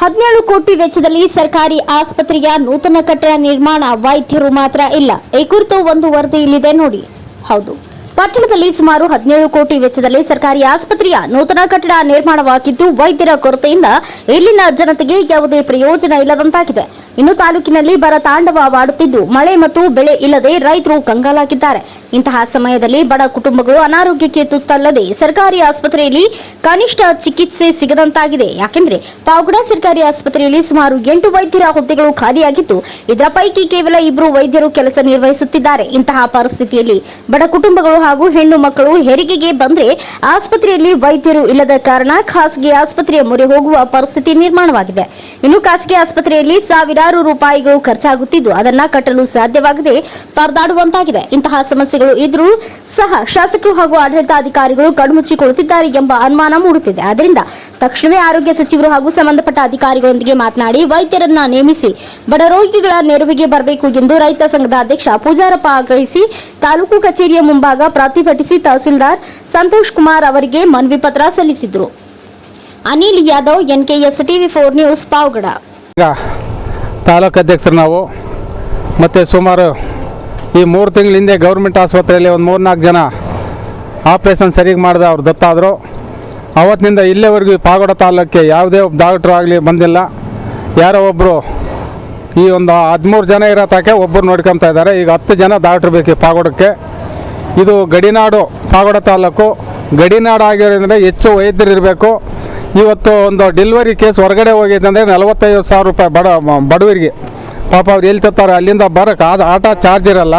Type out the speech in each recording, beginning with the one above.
ಹದಿನೇಳು ಕೋಟಿ ವೆಚ್ಚದಲ್ಲಿ ಸರ್ಕಾರಿ ಆಸ್ಪತ್ರೆಯ ನೂತನ ಕಟ್ಟಡ ನಿರ್ಮಾಣ ವೈದ್ಯರು ಮಾತ್ರ ಇಲ್ಲ. ಈ ಕುರಿತು ಒಂದು ವರದಿ ಇಲ್ಲಿದೆ ನೋಡಿ. ಹೌದು. ಪಟ್ಟಣದಲ್ಲಿ ಸುಮಾರು ಹದಿನೇಳು ಕೋಟಿ ವೆಚ್ಚದಲ್ಲಿ ಸರ್ಕಾರಿ ಆಸ್ಪತ್ರೆಯ ನೂತನ ಕಟ್ಟಡ ನಿರ್ಮಾಣವಾಗಿದ್ದು ವೈದ್ಯರ ಕೊರತೆಯಿಂದ ಇಲ್ಲಿನ ಜನತೆಗೆ ಯಾವುದೇ ಪ್ರಯೋಜನ ಇಲ್ಲದಂತಾಗಿದೆ. ಇನ್ನು ತಾಲೂಕಿನಲ್ಲಿ ಬರ ತಾಂಡವವಾಡುತ್ತಿದ್ದು, ಮಳೆ ಮತ್ತು ಬೆಳೆ ಇಲ್ಲದೆ ರೈತರು ಕಂಗಾಲಾಗಿದ್ದಾರೆ. ಇಂತಹ ಸಮಯದಲ್ಲಿ ಬಡ ಕುಟುಂಬಗಳು ಅನಾರೋಗ್ಯಕ್ಕೆ ತುತ್ತಲ್ಲದೆ ಸರ್ಕಾರಿ ಆಸ್ಪತ್ರೆಯಲ್ಲಿ ಕನಿಷ್ಠ ಚಿಕಿತ್ಸೆ ಸಿಗದಂತಾಗಿದೆ. ಯಾಕೆಂದ್ರೆ ಪಾವಗಡ ಸರ್ಕಾರಿ ಆಸ್ಪತ್ರೆಯಲ್ಲಿ ಸುಮಾರು ಎಂಟು ವೈದ್ಯರ ಹುದ್ದೆಗಳು ಖಾಲಿಯಾಗಿದ್ದು, ಇದರ ಪೈಕಿ ಕೇವಲ ಇಬ್ಬರು ವೈದ್ಯರು ಕೆಲಸ ನಿರ್ವಹಿಸುತ್ತಿದ್ದಾರೆ. ಇಂತಹ ಪರಿಸ್ಥಿತಿಯಲ್ಲಿ ಬಡ ಕುಟುಂಬಗಳು ಹಾಗೂ ಹೆಣ್ಣು ಮಕ್ಕಳು ಹೆರಿಗೆಗೆ ಬಂದ್ರೆ ಆಸ್ಪತ್ರೆಯಲ್ಲಿ ವೈದ್ಯರು ಇಲ್ಲದ ಕಾರಣ ಖಾಸಗಿ ಆಸ್ಪತ್ರೆಯ ಮೊರೆ ಹೋಗುವ ಪರಿಸ್ಥಿತಿ ನಿರ್ಮಾಣವಾಗಿದೆ. ಇನ್ನು ಖಾಸಗಿ ಆಸ್ಪತ್ರೆಯಲ್ಲಿ ಸಾವಿರಾರು ರೂಪಾಯಿಗಳು ಖರ್ಚಾಗುತ್ತಿದ್ದು, ಅದನ್ನ ಕಟ್ಟಲು ಸಾಧ್ಯವಾಗದೆ ಪರದಾಡುವಂತಾಗಿದೆ. ಇಂತಹ ಸಮಸ್ಯೆಗಳು ಇದ್ರೂ ಸಹ ಶಾಸಕರು ಹಾಗೂ ಆಡಳಿತಾಧಿಕಾರಿಗಳು ಕಣ್ಮುಚ್ಚಿಕೊಳ್ಳುತ್ತಿದ್ದಾರೆ ಎಂಬ ಅನುಮಾನ ಮೂಡುತ್ತಿದೆ. ಆದ್ದರಿಂದ ತಕ್ಷಣವೇ ಆರೋಗ್ಯ ಸಚಿವರು ಹಾಗೂ ಸಂಬಂಧಪಟ್ಟ ಅಧಿಕಾರಿಗಳೊಂದಿಗೆ ಮಾತನಾಡಿ, ವೈದ್ಯರನ್ನ ನೇಮಿಸಿ ಬಡ ರೋಗಿಗಳ ನೆರವಿಗೆ ಬರಬೇಕು ಎಂದು ರೈತ ಸಂಘದ ಅಧ್ಯಕ್ಷ ಪೂಜಾರಪ್ಪ ಆಗ್ರಹಿಸಿ, ತಾಲೂಕು ಕಚೇರಿಯ ಮುಂಭಾಗ ಪ್ರತಿಭಟಿಸಿ ತಹಸೀಲ್ದಾರ್ ಸಂತೋಷ್ ಕುಮಾರ್ ಅವರಿಗೆ ಮನವಿ ಪತ್ರ ಸಲ್ಲಿಸಿದರು. Anil Yadav, NKS TV four news, Pavagada. Taluk ಅಧ್ಯಕ್ಷರು ನಾವು ಮತ್ತು ಸುಮಾರು ಈ ಮೂರು ತಿಂಗಳ ಹಿಂದೆ ಗೌರ್ಮೆಂಟ್ ಆಸ್ಪತ್ರೆಯಲ್ಲಿ ಒಂದು ಮೂರು ನಾಲ್ಕು ಜನ ಆಪ್ರೇಷನ್ ಸರಿಗೆ ಮಾಡಿದ ಅವ್ರು ದತ್ತಾದರು. ಅವತ್ತಿನಿಂದ ಇಲ್ಲೇವರೆಗೂ ಈ ಪಾಗೋಡ ತಾಲೂಕಿಗೆ ಯಾವುದೇ ಒಬ್ಬ ಡಾಕ್ಟ್ರು ಆಗಲಿ ಬಂದಿಲ್ಲ. ಯಾರೋ ಒಬ್ಬರು ಈ ಒಂದು ಹದಿಮೂರು ಜನ ಇರೋ ತಾಕೆ ಒಬ್ಬರು ನೋಡ್ಕೊತಾ ಇದ್ದಾರೆ. ಈಗ ಹತ್ತು ಜನ ಡಾಕ್ಟ್ರು ಬೇಕು ಈ ಪಾಗೋಡಕ್ಕೆ. ಇದು ಗಡಿನಾಡು, ಪಾಗೋಡ ತಾಲೂಕು. ಗಡಿನಾಡು ಆಗಿರೋದ್ರಿಂದ ಹೆಚ್ಚು ವೈದ್ಯರು ಇರಬೇಕು. ಇವತ್ತು ಒಂದು ಡೆಲಿವರಿ ಕೇಸ್ ಹೊರಗಡೆ ಹೋಗಿದೆ ಅಂದರೆ ನಲವತ್ತೈದು ಸಾವಿರ ರೂಪಾಯಿ ಬಡ, ಬಡವರಿಗೆ. ಪಾಪ ಅವ್ರು ಎಲ್ಲಿ ತರ್ತಾರೆ? ಅಲ್ಲಿಂದ ಬರೋಕ್ಕೆ ಅದು ಆಟ ಚಾರ್ಜ್ ಇರಲ್ಲ.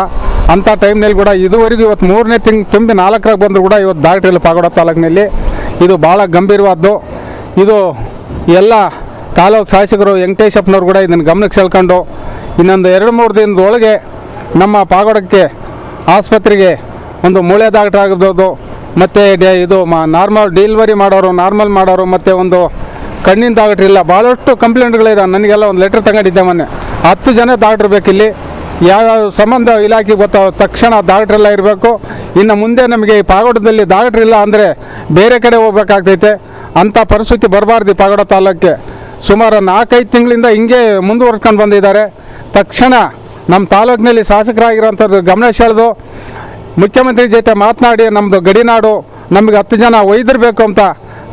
ಅಂಥ ಟೈಮ್ನಲ್ಲಿ ಕೂಡ ಇದುವರೆಗೂ ಇವತ್ತು ಮೂರನೇ ತಿಂಗ್, ತುಂಬಿ ನಾಲ್ಕರಾಗ ಬಂದರೂ ಕೂಡ ಇವತ್ತು ಇಲ್ಲ ಪಾಗೋಡ ತಾಲೂಕಿನಲ್ಲಿ. ಇದು ಭಾಳ ಗಂಭೀರವಾದ್ದು. ಇದು ಎಲ್ಲ ತಾಲೂಕು ಶಾಸಕರು ವೆಂಕಟೇಶಪ್ಪನವ್ರು ಕೂಡ ಇದನ್ನು ಗಮನಕ್ಕೆ ಸೆಳ್ಕೊಂಡು ಇನ್ನೊಂದು ಎರಡು, ಮೂರು ದಿನದೊಳಗೆ ನಮ್ಮ ಪಾಗೋಡಕ್ಕೆ ಆಸ್ಪತ್ರೆಗೆ ಒಂದು ಮೂಳೆ ಡಾಕ್ಟ್ರ್ ಆಗಿರ್ಬೋದು ಡೆ ಇದು ನಾರ್ಮಲ್ ಡೆಲಿವರಿ ಮಾಡೋರು ನಾರ್ಮಲ್ ಮಾಡೋರು ಮತ್ತು ಒಂದು ಕಣ್ಣಿನ ಡಾಕ್ಟ್ರ್ ಇಲ್ಲ ಭಾಳಷ್ಟು ಕಂಪ್ಲೇಂಟ್ಗಳಿದೆ ನನಗೆಲ್ಲ ಒಂದು ಲೆಟ್ರ್ ತಗೊಂಡಿದ್ದೆ ಮೊನ್ನೆ. ಹತ್ತು ಜನ ಡಾಕ್ಟ್ರ್ ಬೇಕಿಲ್ಲಿ. ಯಾವ್ಯಾವ ಸಂಬಂಧ ಇಲಾಖೆ ಗೊತ್ತಾಗ ತಕ್ಷಣ ಡಾಕ್ಟ್ರೆಲ್ಲ ಇರಬೇಕು. ಇನ್ನು ಮುಂದೆ ನಮಗೆ ಈ ಪಾಗೋಡದಲ್ಲಿ ಇಲ್ಲ ಅಂದರೆ ಬೇರೆ ಕಡೆ ಹೋಗ್ಬೇಕಾಗ್ತೈತೆ. ಅಂಥ ಪರಿಸ್ಥಿತಿ ಬರಬಾರ್ದು ಪಾಗೋಡ ತಾಲೂಕಿಗೆ. ಸುಮಾರು ನಾಲ್ಕೈದು ತಿಂಗಳಿಂದ ಹಿಂಗೆ ಮುಂದುವರ್ಸ್ಕೊಂಡು ಬಂದಿದ್ದಾರೆ. ತಕ್ಷಣ ನಮ್ಮ ತಾಲೂಕಿನಲ್ಲಿ ಶಾಸಕರಾಗಿರೋಂಥದ್ದು ಗಮನ ಸೆಳೆದು ಮುಖ್ಯಮಂತ್ರಿ ಜೊತೆ ಮಾತನಾಡಿ ನಮ್ಮದು ಗಡಿನಾಡು ನಮಗೆ ಹತ್ತು ಜನ ವೈದ್ಯರು ಬೇಕು ಅಂತ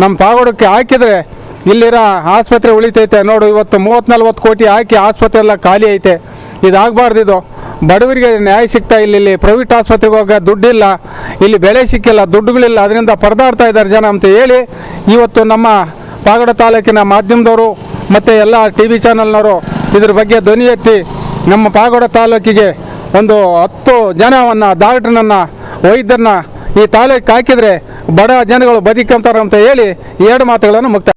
ನಮ್ಮ ಪಾಗೋಡಕ್ಕೆ ಹಾಕಿದರೆ ಇಲ್ಲಿರೋ ಆಸ್ಪತ್ರೆ ಉಳಿತೈತೆ. ನೋಡು, ಇವತ್ತು ಮೂವತ್ತು ನಲ್ವತ್ತು ಕೋಟಿ ಹಾಕಿ ಆಸ್ಪತ್ರೆ ಎಲ್ಲ ಖಾಲಿ ಐತೆ. ಇದಾಗಬಾರ್ದು ಇದು. ಬಡವರಿಗೆ ನ್ಯಾಯ ಸಿಗ್ತಾ ಇಲ್ಲ ಇಲ್ಲಿ. ಪ್ರೈವೇಟ್ ಆಸ್ಪತ್ರೆಗೆ ಹೋಗೋ ದುಡ್ಡಿಲ್ಲ. ಇಲ್ಲಿ ಬೆಳೆ ಸಿಕ್ಕಿಲ್ಲ, ದುಡ್ಡುಗಳಿಲ್ಲ. ಅದರಿಂದ ಪರದಾಡ್ತಾ ಇದ್ದಾರೆ ಜನ ಅಂತ ಹೇಳಿ ಇವತ್ತು ನಮ್ಮ ಪಾಗಡ ತಾಲೂಕಿನ ಮಾಧ್ಯಮದವರು ಮತ್ತು ಎಲ್ಲ ಟಿ ವಿ ಚಾನಲ್ನವರು ಇದ್ರ ಬಗ್ಗೆ ಧ್ವನಿ ಎತ್ತಿ ನಮ್ಮ ಪಾಗೋಡ ತಾಲೂಕಿಗೆ ಒಂದು ಹತ್ತು ಜನವನ್ನು ಡಾಕ್ಟ್ರನ್ನ ವೈದ್ಯರನ್ನ ಈ ತಾಲೂಕಿಗೆ ಹಾಕಿದರೆ ಬಡ ಜನಗಳು ಬದುಕಂತಾರೆ ಅಂತ ಹೇಳಿ ಎರಡು ಮಾತುಗಳನ್ನು ಮುಕ್ತ